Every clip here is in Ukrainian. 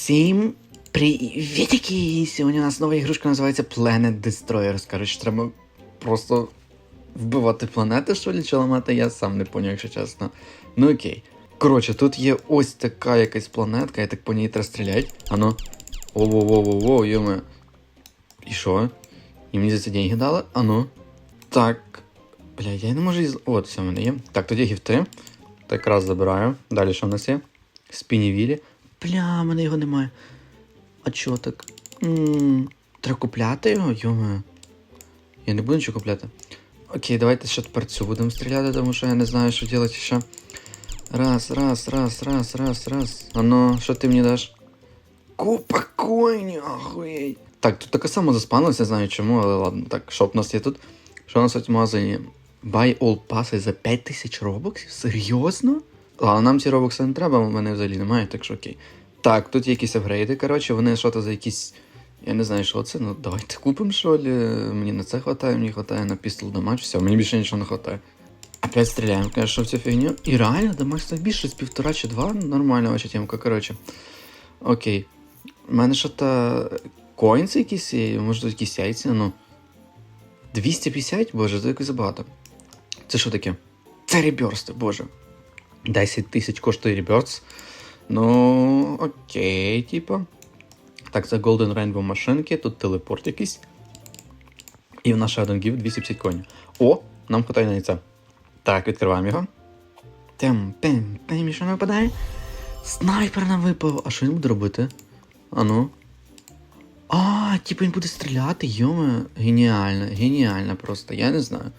Всім привітики! Сьогодні у нас нова ігрушка називається Planet Destroyer. Коротше, треба просто вбивати планети, що ли, чи ламати, я сам не поняв, якщо чесно. Ну окей. Коротше, тут є ось така якась планетка, я так по ній треба стріляти. Ано. Воу-воу-воу-воу, йоме. І що? І мені за це деньги дали? Ану. Так. Бля, я не можу із. От, все в мене є. Так, тоді гіфти. Так раз забираю. Далі що в нас є? Спінівілі. Бля, в мене його немає. А чого так? треба купляти його? Йоме. Я не буду нічого купляти. Окей, давайте ще тепер цю будемо стріляти, тому що я не знаю, що робити ще. Раз, раз, раз, раз, раз, раз. А ну, що ти мені даш? Купа коїнів, охуєть. Так, тут таке само заспанилося, не знаю чому, але ладно. Так, що в нас є тут? Що у нас тут в магазині? Buy all passes за 5000 робоксів? Серйозно? Ладно, нам ці робокси не треба, у мене взагалі немає, так що окей. Так, тут є якісь апгрейди, коротше, вони що то за якісь. Я не знаю, що це, ну давайте купимо що ли. Мені на це хватає, мені хватає на пістол дамаг, все, мені більше нічого не хватає. Опять стріляємо, конечно, в цю фігню. І реально, дамаг став більше з півтора чи два. Нормальна ваша темка, коротше. Окей. У мене що то коїнси якісь, може тут якісь яйця, ну. 250? Боже, це якось забагато. Це що таке? Це реберсти, боже. 10 тисяч коштує реберс. Ну, окей, типа. Так, це Golden Rainbow машинки, тут телепорт якийсь. І в ще один гіфт 250 коней. О, нам хватає на яйця. Так, відкриваємо його. Тем, пем, пем, і що не випадає? Снайпер нам випав. А що він буде робити? Ану. А, типу він буде стріляти, йоме. Геніально, геніально просто, я не знаю.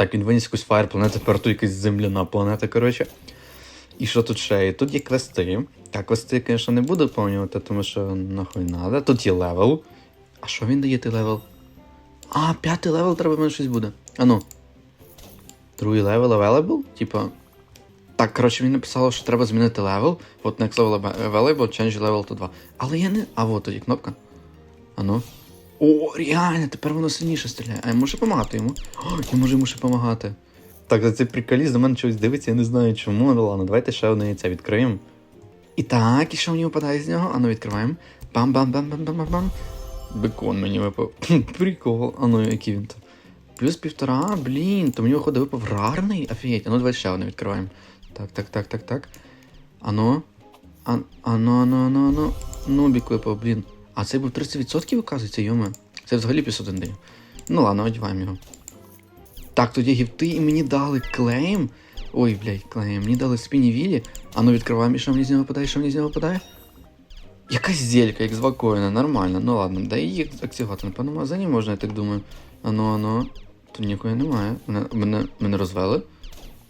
Так, він виніс якусь фаєр планету, тепер якась земляна планета, коротше. І що тут ще є? Тут є квести. Так, квести я, звісно, не буду повнювати, тому що нахуй надо. Тут є левел. А що він дає той левел? А, п'ятий левел треба мене щось буде. Ану. Другий левел available? Типа. Так, коротше, він написав, що треба змінити левел. От next level available, change level to 2. Але я не. А от тоді кнопка. Ану. О, реально, тепер воно сильніше стріляє. А я можу допомагати йому? О, я можу йому ще допомагати. Так, за цей приколіст до мене щось дивиться, я не знаю чому. Ну ладно, давайте ще одне яйце відкриємо. І так, і що мені випадає з нього? Ану, відкриваємо. Бам-бам-бам-бам-бам-бам-бам. Бекон мені випав. Прикол. Ану, який він то. Плюс півтора, блін, то мені виходить випав рарний. Офігеть, а ну давай ще одне відкриваємо. Так, так, так, так, так. Ану. А, ану, ану, ану, ану. Нубік випав, блін. А це був 30% оказується, йоме. Це взагалі плюс один день. Ну ладно, одіваємо його. Так, тоді гіфти і мені дали клейм. Ой, блядь, клейм. Мені дали спіні вілі. А ну відкриваємо, і що мені з нього випадає, що мені з нього випадає? Якась зелька, як з вакоїна, нормально. Ну ладно, да її активувати, напевно, магазині можна, я так думаю. Ану, ану. Тут нікого немає. Мене, мене, мене розвели.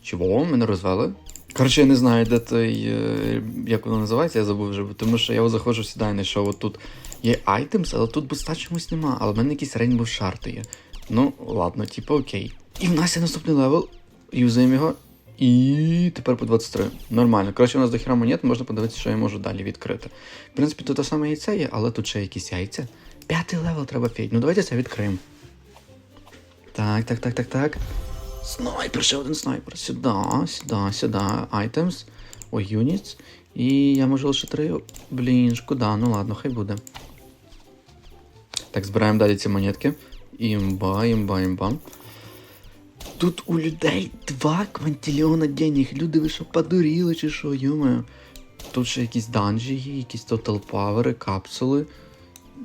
Чого? Мене розвели? Коротше, я не знаю, де той. е, Як воно називається, я забув вже, тому що я заходжу сюди і знайшов. От тут є айтемс, але тут буста чомусь нема. Але в мене якісь рейнбоw шарти є. Ну, ладно, типу, окей. І в нас є наступний левел. Юзаємо його. І тепер по 23. Нормально. Коротше, у нас до хіра монет, можна подивитися, що я можу далі відкрити. В принципі, тут те саме яйце є, але тут ще якісь яйця. П'ятий левел треба фейт. Ну давайте це відкриємо. Так, так, так, так, так. Снайпер, ще один снайпер. Сюди, сюди, сюди. Items. Ой, units. І я можу лише три. Блін, шкода, ну ладно, хай буде. Так, збираємо далі ці монетки. Імба, імба, імба. Тут у людей 2 квантильйона денег. Люди, ви що подуріли чи що, йомаю. Тут ще якісь данжі є, якісь тотал павери, капсули.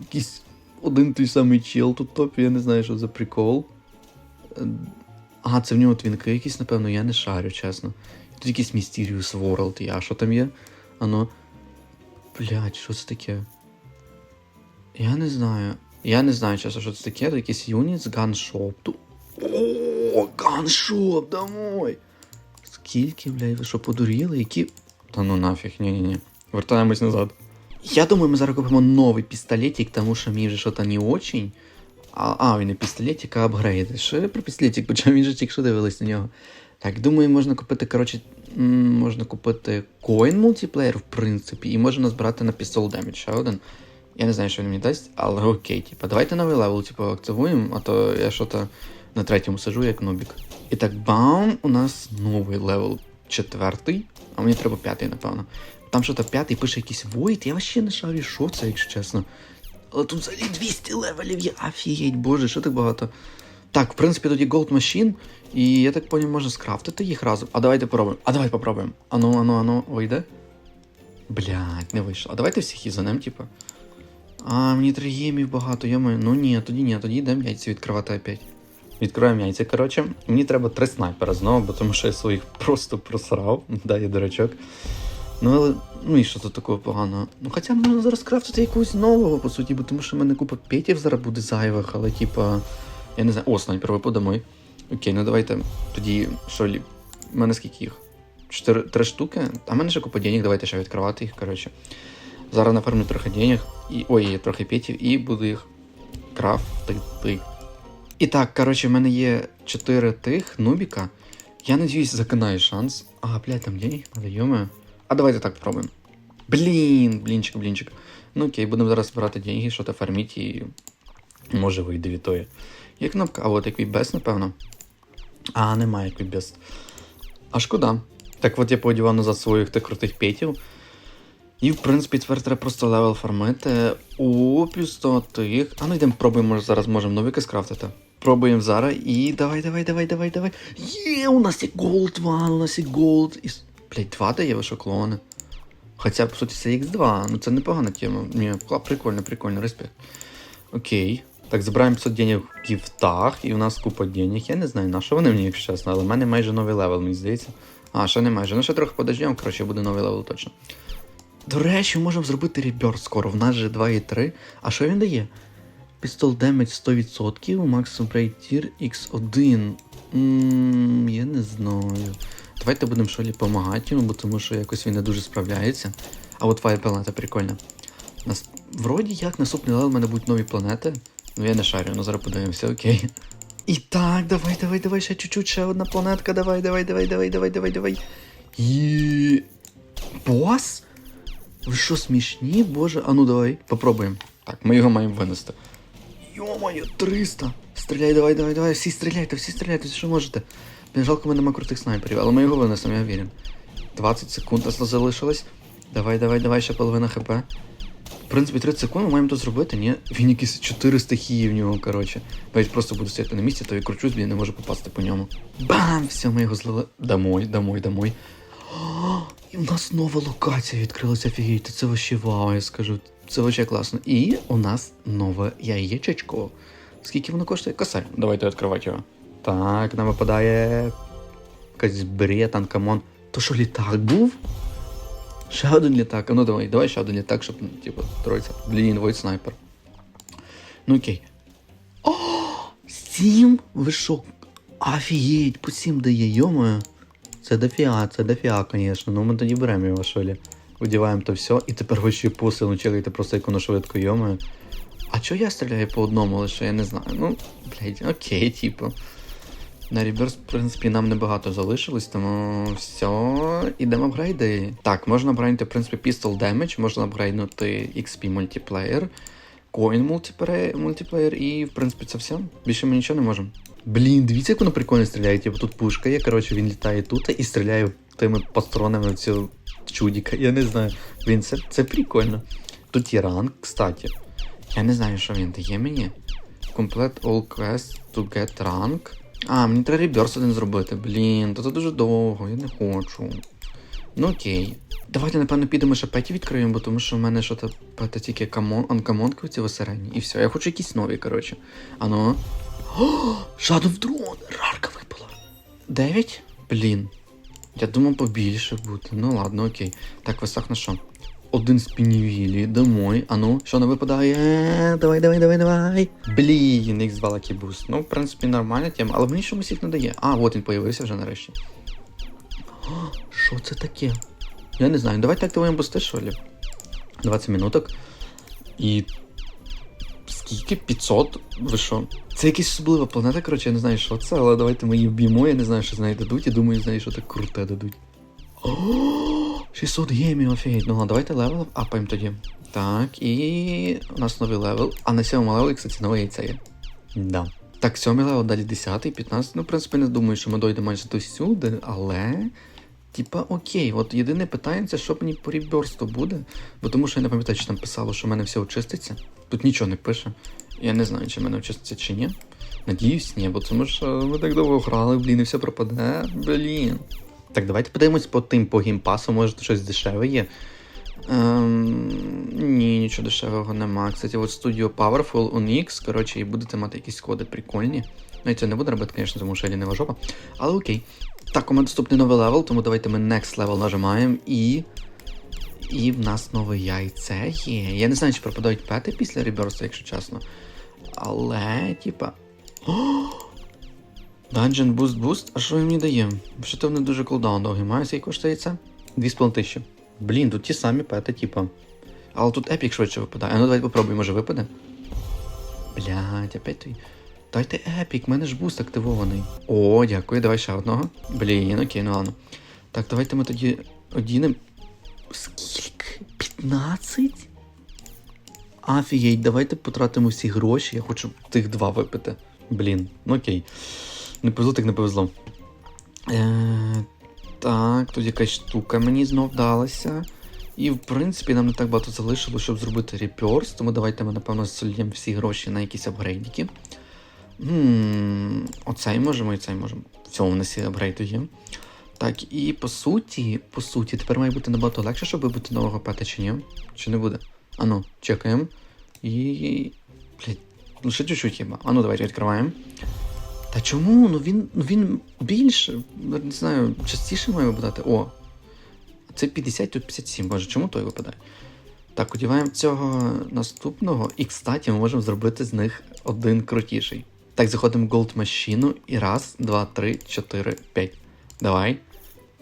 Якийсь один той самий чел тут топ, я не знаю, що за прикол. Ага, це в нього твінки якісь, напевно, я не шарю, чесно. Тут якийсь Mysterious World, я що там є? Ано. Блять, що це таке? Я не знаю. Я не знаю, чесно, що це таке. Тут якийсь юніт, ганшоп. Тут... О, ганшоп, домой! Скільки, блядь, ви що подуріли? Які. Та ну нафіг, ні-ні-ні. Вертаємось назад. Я думаю, ми зараз купимо новий пістолетик, тому що мій вже щось не очень. А, а, він не пістолетик, а апгрейд. Що я про пістолетик почав, він же тільки що дивились на нього. Так, думаю, можна купити, коротше, можна купити коін мультиплеєр, в принципі, і можна збирати на пістол демідж ще один. Я не знаю, що він мені дасть, але окей, типа, давайте новий левел, типу, активуємо, а то я що-то на третьому сижу, як нубік. І так, бам, у нас новий левел. четвертий, а мені треба п'ятий, напевно. Там що то п'ятий пише якийсь Void, я вообще не шарю, що це, якщо чесно. Але тут взагалі 200 левелів є. Офігеть, боже, що так багато. Так, в принципі, тоді Gold Machine, і я так поняв, можна скрафтити їх разом. А давайте попробуємо. А давай попробуємо. Ану, ану, ану, вийде. Блядь, не вийшло. А давайте всіх ізанем, типа. А, мені три гемів багато, йомо. Ну ні, тоді ні, тоді йдемо яйця відкривати опять. Відкриваємо яйця, коротше. Мені треба три снайпера знову, бо тому що я своїх просто просрав. Да, я дурачок. Ну, але, ну і що тут такого поганого? Ну хоча можна зараз крафтити якогось нового, по суті, бо тому що в мене купа п'ятів зараз буде зайвих, але типа. Я не знаю. О, снайпер випав. Окей, ну давайте. Тоді, що лі. У мене скільки їх? Чотири три штуки. А в мене ще купа денег, давайте ще відкривати їх, коротше. Зараз нафармлю трохи денег. І. Ой, трохи п'ятів, і буду їх крафтити. І так, коротше, в мене є 4 тих нубіка. Я надіюсь, закинаю шанс. А, блядь, там денег надо, йоме. А давайте так попробуємо. Блін, блінчик, блінчик. Ну окей, будемо зараз збирати деньги, що то фарміть і може вийде від тої. Є кнопка, а от без, напевно. А, немає без. А шкода. Так от я подівав назад своїх тих крутих п'ятів. І, в принципі, тепер треба просто левел фармити. О, плюс 100 тих. А ну йдемо пробуємо, може зараз можемо новіки скрафтити. Пробуємо зараз і давай, давай, давай, давай, давай. Є, у нас є голд, ван, у нас є голд. І... Блять, 2 дає що клони. Хоча, по суті, це X2, ну це непогана тема. Ні, прикольно, прикольно, респект. Окей. Так, забираємо 500 денег в гіфтах, і у нас купа денег. Я не знаю, на що вони мені, якщо чесно, але в мене майже новий левел, мені здається. А, ще не майже. Ну ще трохи подождемо, коротше, буде новий левел точно. До речі, можемо зробити реберт скоро. В нас же 2,3. А що він дає? Pistol Damage 100%, Maximum Break Tier X1. Ммм, я не знаю. Давайте будемо Шолі допомагати йому, бо тому що якось він не дуже справляється. А от Fire планета прикольна. Нас... Вроді як наступний левел в мене будуть нові планети. Ну я не шарю, ну зараз подивимося, окей. І так, давай, давай, давай, ще чуть-чуть, ще одна планетка, давай, давай, давай, давай, давай, давай, давай. І... Бос? Ви що, смішні? Боже, а ну давай, попробуємо. Так, ми його маємо винести. Йо-моє, 300! Стріляй, давай, давай, давай, всі стріляйте, всі стріляйте, що можете. Блін, жалко, мене нема крутих снайперів, але ми його винесемо, я вірю. 20 секунд нас залишилось. Давай, давай, давай, ще половина хп. В принципі, 30 секунд ми маємо то зробити, ні? Він якісь 4 стихії в нього, коротше. Навіть просто буду стояти на місці, то я кручусь, блін, не можу попасти по ньому. Бам! Все, ми його злили. Домой, домой, домой. О, і в нас нова локація відкрилася, офігеть, це вообще вау, я скажу. Це вообще класно. І у нас нове яєчечко. Скільки воно коштує? Косарь. Давайте відкривати його. Так, нам випадає. Якась бред, анкамон. То що літак був? Ще один літак. Ну давай, давай ще один літак, щоб, ну, типу, троїця. Блін, войт снайпер. Ну окей. О! Сім? Ви що? Офігеть, по сім дає, йомою. Це дофіга, це дофіга, звісно. Ну ми тоді беремо його шолі. Видіваємо то все, і тепер ви ще посилу челите просто як воно швидко йомою. А чого я стріляю по одному лише, я не знаю. Ну, блядь, окей, типу. На реверс, в принципі, нам небагато залишилось, тому все, ідемо апгрейди. Так, можна апгрейдити, в принципі, Pistol Damage, можна апгрейднути XP мультиплеєр, Coin мультиплеєр, і, в принципі, це все. Більше ми нічого не можемо. Блін, дивіться, як воно прикольно стріляє. Типу тут пушка є, коротше, він літає тут і стріляє тими патронами в цю чудіка. Я не знаю. Блін, це, це прикольно. Тут є ранг, кстати. Я не знаю, що він дає мені. Complete all quests to get rank. А, мені треба реберс один зробити. Блін, то це дуже довго, я не хочу. Ну окей. Давайте, напевно, підемо ще петі відкриємо, бо тому що в мене що то пета тільки камон, анкамонки ці середні. І все, я хочу якісь нові, коротше. Ано. О, Shadow Drone! Рарка випала. Дев'ять? Блін. Я думав побільше бути. Ну ладно, окей. Так, висах на що? Один з пінівілі, домой. Ану, що не випадає? Давай, давай, давай, давай. Блін, X2 Lucky Boost. Ну, в принципі, нормальна тема, але мені чомусь їх не дає. А, от він появився вже нарешті. Що це таке? Я не знаю. Давайте активуємо бусти, що ли? 20 минуток. І. Скільки? 500? Ви що? Це якась особлива планета, коротше, я не знаю, що це, але давайте ми її вб'ємо, я не знаю, що з неї дадуть, і думаю, з неї що так круте дадуть. О, 600 гемів, офігеть. Ну, ладно, давайте левел апаємо тоді. Так, і у нас новий левел. А на сьомому левелі, кстати, нове яйце є. Да. Так, сьомий левел, далі 10, 15. Ну, в принципі, не думаю, що ми дойдемо майже до сюди, але Типа, окей, от єдине питання, це що мені по реберсту буде, бо тому що я не пам'ятаю, чи там писало, що в мене все очиститься. Тут нічого не пише. Я не знаю, чи в мене очиститься чи ні. Надіюсь, ні, бо тому що ми так довго грали, блін, і все пропаде. Блін. Так, давайте подивимось по тим по геймпасу, може щось дешеве є. Ем, ні, нічого дешевого нема. Кстати, от Studio Powerful Unix, коротше, і будете мати якісь коди прикольні. Ну, я це не буду робити, звісно, тому що я лінива жопа. Але окей. Так, у мене доступний новий левел, тому давайте ми Next Level нажимаємо і. І в нас нове яйце є. Я не знаю, чи пропадають пети після реберсу, якщо чесно. Але, типа. О! Dungeon Boost Boost? А що він мені дає? Що то вони дуже кулдаун довгий має, скільки коштує це? 2,5 тисячі. Блін, тут ті самі пети, типа. Але тут епік швидше випадає. Ну давай попробуй, може випаде. Блядь, опять той. Дайте епік, в мене ж буст активований. О, дякую, давай ще одного. Блін, окей, ну ладно. Так, давайте ми тоді одінемо. Скільки? 15? Офігеть, давайте потратимо всі гроші, я хочу тих два випити. Блін, ну окей. Не повезло, так не повезло. Е, так, тут якась штука мені знов вдалася. І в принципі нам не так багато залишило, щоб зробити реперс, тому давайте ми, напевно, зсольємо всі гроші на якісь апгрейдики. Ммм, оцей можемо і цей можемо. В цьому в нас є апгрейди є. Так, і по суті, по суті, тепер має бути набагато легше, щоб вибити нового пета чи ні? Чи не буде? Ану, чекаємо. І. Блять, лише чуть-чуть хіба. Ану, давайте відкриваємо. Та чому? Ну він ну він більше, не знаю, частіше має випадати. О! Це 50, тут 57. Боже, чому той випадає? Так, одіваємо цього наступного. І, кстати, ми можемо зробити з них один крутіший. Так, заходимо в Gold Machine і раз, два, три, чотири, п'ять. Давай.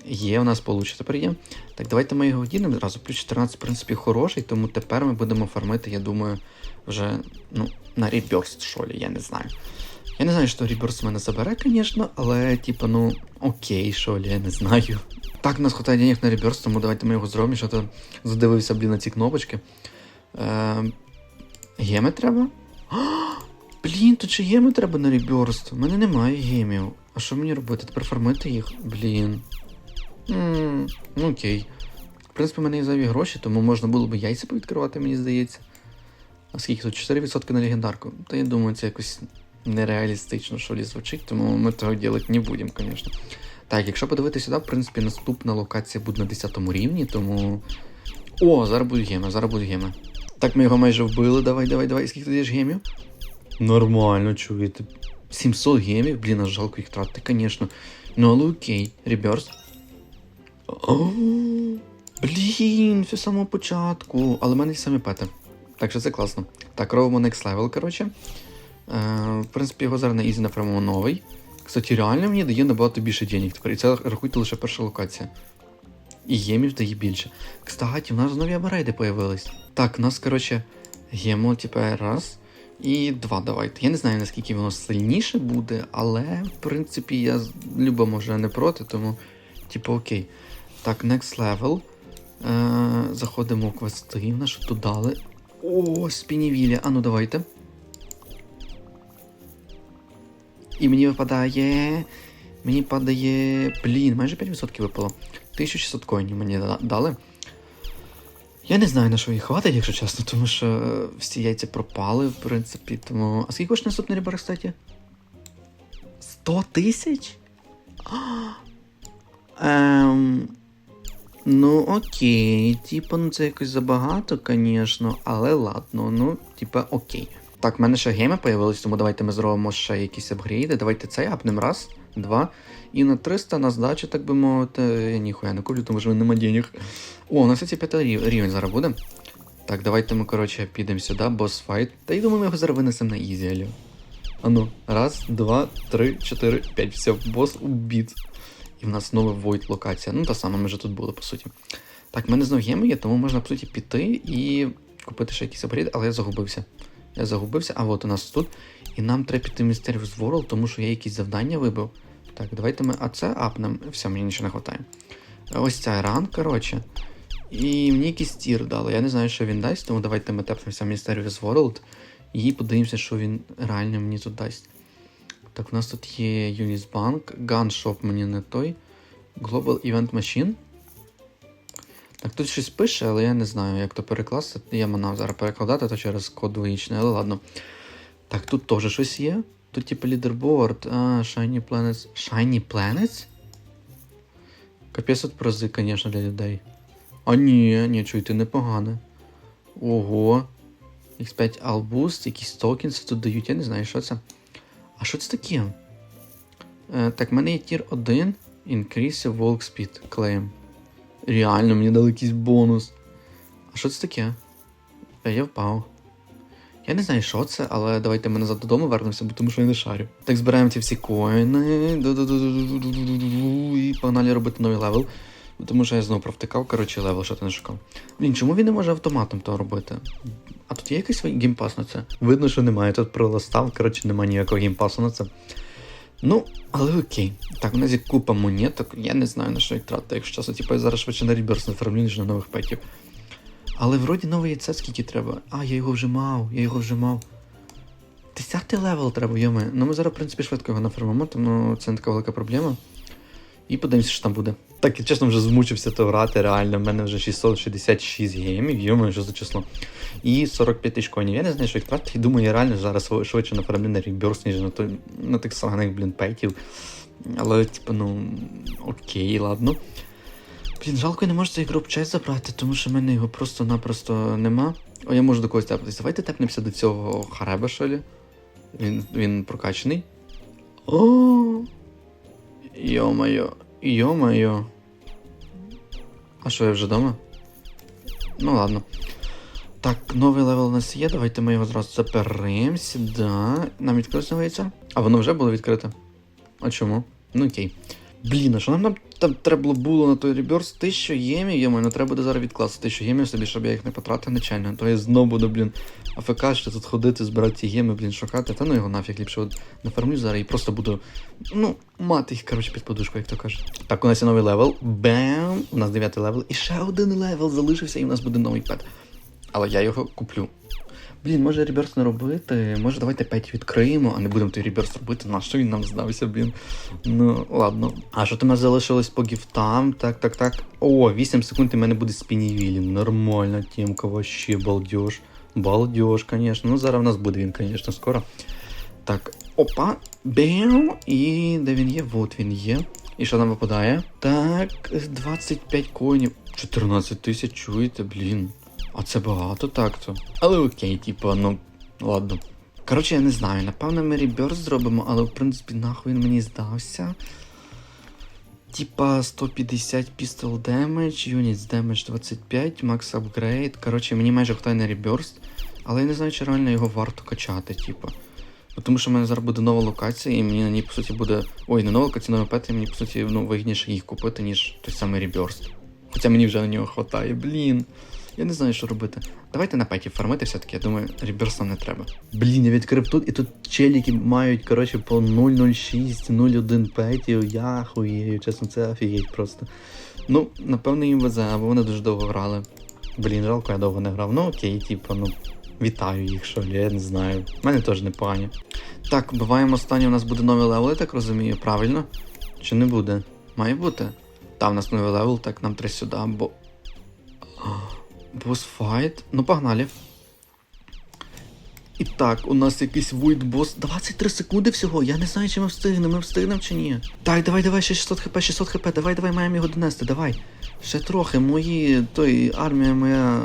Є, у нас получше тепер є. Так, давайте ми його одінемо зразу. Плюс 14, в принципі, хороший, тому тепер ми будемо фармити, я думаю, вже ну, на реберст, що ли, я не знаю. Я не знаю, що реберст мене забере, звісно, але, типу, ну, окей, що ли, я не знаю. Так, у нас хватає денег на реберст, тому давайте ми його зробимо, що то задивився, блін, на ці кнопочки. Е, геми треба? А, блін, тут ще геми треба на реберст. У мене немає гемів. А що мені робити? Тепер фармити їх? Блін. Ну окей. В принципі, в мене є зайві гроші, тому можна було б яйця повідкривати, мені здається. А скільки тут? 4% на легендарку. Та я думаю, це якось нереалістично, що лі звучить, тому ми того робити не будемо, звісно. Так, якщо подивитися сюди, в принципі, наступна локація буде на 10 рівні, тому. О, зараз будуть геми, зараз будуть геми. Так, ми його майже вбили. Давай, давай, давай. Скільки є ж гемів? Нормально, чуєте. 700 гемів, блін, аж жалко їх тратити, звісно. Ну, але окей, реберс. Блін, все з самого початку. Але в мене ті самі пети. Так що це класно. Так, робимо next level, коротше. Е, в принципі, його зараз на ізі нафармимо новий. Кстати, реально мені дає набагато більше денег тепер. І це рахуйте лише перша локація. І гемів дає більше. Кстати, у нас нові абарейди появились. Так, у нас, коротше, гемо, типа, раз. І два давайте. Я не знаю, наскільки воно сильніше буде, але, в принципі, я любо може не проти, тому, типу, окей. Так, next level. Е, заходимо в квести, на що тут дали. О, спінівілля. А ну давайте. І мені випадає. Мені падає. Блін, майже 5% випало. 1600 коїнів мені дали. Я не знаю, на що їх хватить, якщо чесно, тому що е, всі яйця пропали, в принципі. Тому. А скільки коштує наступний ребер, кстати? 100 тисяч? Ем... Ну, окей, типа, ну це якось забагато, звісно, але ладно, ну, типа, окей. Так, в мене ще гейми появились, тому давайте ми зробимо ще якісь апгрейди. Давайте цей апнем раз, два. І на 300 на здачу, так би мовити, я ніхуя не куплю, тому що нема денег. О, у нас кстати, п'ятий рів- рівень зараз буде. Так, давайте ми, коротше, підемо сюди, босс файт. Та я думаю, ми його зараз винесемо на ізі, алло. А ну, раз, два, три, чотири, п'ять. Все, бос убит. І в нас знову Void локація. Ну, та сама ми вже тут були, по суті. Так, в мене знов геми є, тому можна, по суті, піти і купити ще якийсь апгрейд, але я загубився. Я загубився, а от у нас тут. І нам треба піти в Mysterious World, тому що я якісь завдання вибив. Так, давайте ми. А це апнем. Все, мені нічого не вистачає. Ось ця ран, коротше. І мені якийсь тір дали. Я не знаю, що він дасть, тому давайте ми тепнемося в Mysterious World і подивимося, що він реально мені тут дасть. Так, у нас тут є Unisbank, Gunshop мені не той. Global Event Machine. Так, тут щось пише, але я не знаю, як то перекласти. Я манав зараз перекладати, то через код двоїчний, але ладно. Так, тут теж щось є. Тут, типу, лідерборд. А, Shiny Planets. Shiny Planets? Капець тут прози, звісно, для людей. А ні, ні, чуйте, непогане. Ого. X5 All Boost, якісь токенси тут дають, я не знаю, що це. А що це таке? Е, так, в мене є тір 1. Increase Walk Speed Claim. Реально, мені дали якийсь бонус. А що це таке? Е, я впав. Я не знаю, що це, але давайте ми назад додому вернемося, бо тому що я не шарю. Так, збираємо ці всі коїни. І погнали робити новий левел. Тому що я знову провтикав, коротше, левел, що ти не шукав. Блін, чому він не може автоматом то робити? А тут є якийсь геймпас на це? Видно, що немає. Тут пролистав, коротше, немає ніякого геймпасу на це. Ну, але окей. Так, у нас є купа монеток. Я не знаю на що їх тратити, якщо чесно. Типу я зараз швидше на реберс не фармлю, ніж на нових петів. Але вроді нове яйце скільки треба. А, я його вже мав, я його вже мав. Десятий левел треба, йоми. Ну ми зараз, в принципі, швидко його нафармимо, тому це не така велика проблема. І подивимося, що там буде. Так, я чесно вже змучився то грати, реально. В мене вже 666 геймів, йоми, що за число. І 45 тисяч коїнів. Я не знаю, що їх тратити. Думаю, я реально зараз швидше нафармлю на реберс, ніж на, той, на тих самих, блін, петів. Але, типу, ну, окей, ладно. Блін, жалко, я не можу цей гроб честь забрати, тому що в мене його просто-напросто нема. О, я можу до когось тепнутися. Давайте тепнемося до цього хареба, що лі. Він, він прокачаний. О! Йо-моє, йо-моє. А що, я вже вдома? Ну ладно. Так, новий левел у нас є, давайте ми його зразу заберемо сюди. Нам відкрилося нове яйце? А воно вже було відкрите. А чому? Ну окей. Блін, а що нам, там треба було на той реберс? Тисячу ємів, йому, ну треба буде зараз відкласти тисячу ємів собі, щоб я їх не потратив нечайно. То я знову буду, блін, АФК, що тут ходити, збирати ці єми, блін, шукати. Та ну його нафіг ліпше от нафармлю зараз і просто буду, ну, мати їх, коротше, під подушку, як то кажуть. Так, у нас є новий левел. Бем! У нас дев'ятий левел. І ще один левел залишився, і у нас буде новий пет. Але я його куплю. Блін, може реберс не робити, може давайте 5 відкриємо, а не будемо той реберс робити. На що він нам здався, блін. Ну, ладно. А що там залишилось по гіфтам? Так, так, так. О, 8 секунд і в мене буде спінівілі. Нормально, тімка, вообще балдеж. Балдеж, конечно. Ну, зараз у нас буде він, конечно, скоро. Так, опа, бем, і де він є? Вот він є. І що нам випадає? Так, 25 коїнів. 14 тисяч, чуєте, блін. А це багато так-то. Але окей, типу, ну, ладно. Коротше, я не знаю, напевно, ми реберс зробимо, але в принципі нахуй він мені здався. Типа 150 pistol damage, units damage 25, max upgrade. Коротше, мені майже хватає на реберс, але я не знаю, чи реально його варто качати, типа. Тому що в мене зараз буде нова локація, і мені на ній, по суті, буде. Ой, не нова локація, нова пета, і мені, по суті, ну, вигідніше їх купити, ніж той самий реберс. Хоча мені вже на нього хватає, блін. Я не знаю, що робити. Давайте на петі фармити все-таки, я думаю, реберс не треба. Блін, я відкрив тут, і тут челіки мають, коротше, по 006, 01 петів. Я хуєю, чесно, це офігеть просто. Ну, напевно, їм везе, або вони дуже довго грали. Блін, жалко, я довго не грав. Ну окей, типу, ну. Вітаю їх, що я не знаю. У мене теж непогані. Так, буваємо останнє, у нас буде новий левел, я так розумію, правильно? Чи не буде? Має бути. Та, в нас новий левел, так нам треба сюди, бо. Босфайт. Ну, погнали. І так, у нас якийсь войд бос. 23 секунди всього. Я не знаю, чи ми встигнемо, ми встигнемо чи ні. Так, давай, давай, ще 600 хп, 600 хп, давай, давай, маємо його донести, давай. Ще трохи, мої, той, армія моя.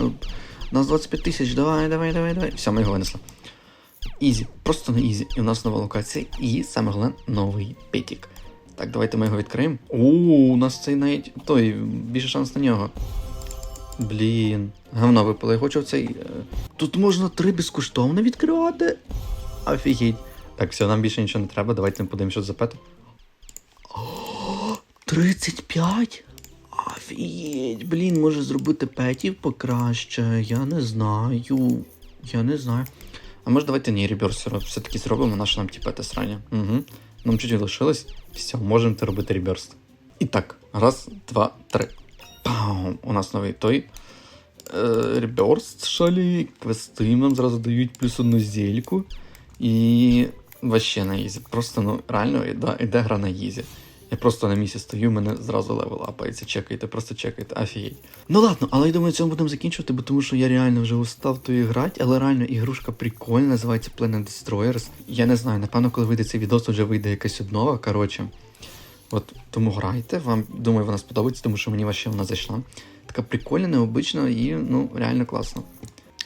Нас 25 тисяч, давай, давай, давай, давай. Все, ми його винесли. Ізі, просто на ізі. І у нас нова локація, і саме головне новий петік. Так, давайте ми його відкриємо. О, у нас цей навіть той, більше шанс на нього. Блін, говно випало. Я хочу цей. е, Тут можна три безкоштовно відкривати. Офігеть. Так, все, нам більше нічого не треба. Давайте подивимося, що за пет. 35? Офігеть, блін, може зробити петів покраще. Я не знаю. Я не знаю. А може давайте ні, реберс все-таки зробимо, наше нам ті пети срання. Угу. Нам чуть лишилось. Все, можемо це робити реберс. І так, раз, два, три. Пау! У нас новий той. Е, Реберст шалі, квести нам зразу дають плюс одну зельку. І вообще на ізі. Просто ну реально іде гра на ізі. Я просто на місці стою, мене зразу левел апається. Чекайте, просто чекайте, офігеть. Ну ладно, але я думаю, цьому будемо закінчувати, бо тому що я реально вже устав тої грати, але реально ігрушка прикольна, називається Planet Destroyers. Я не знаю, напевно, коли вийде цей відос, вже вийде якась обнова. Коротше. От тому грайте, вам думаю, вона сподобається, тому що мені ваще вона зайшла. Така прикольна, необична і ну реально класно.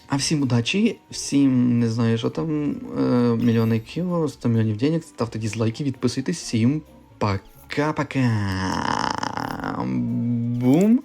А всім удачі, всім не знаю, що там, е, мільйони кіл, 100 мільйонів денег, ставте дізлайки, підписуйтесь, всім пока-пока. Бум!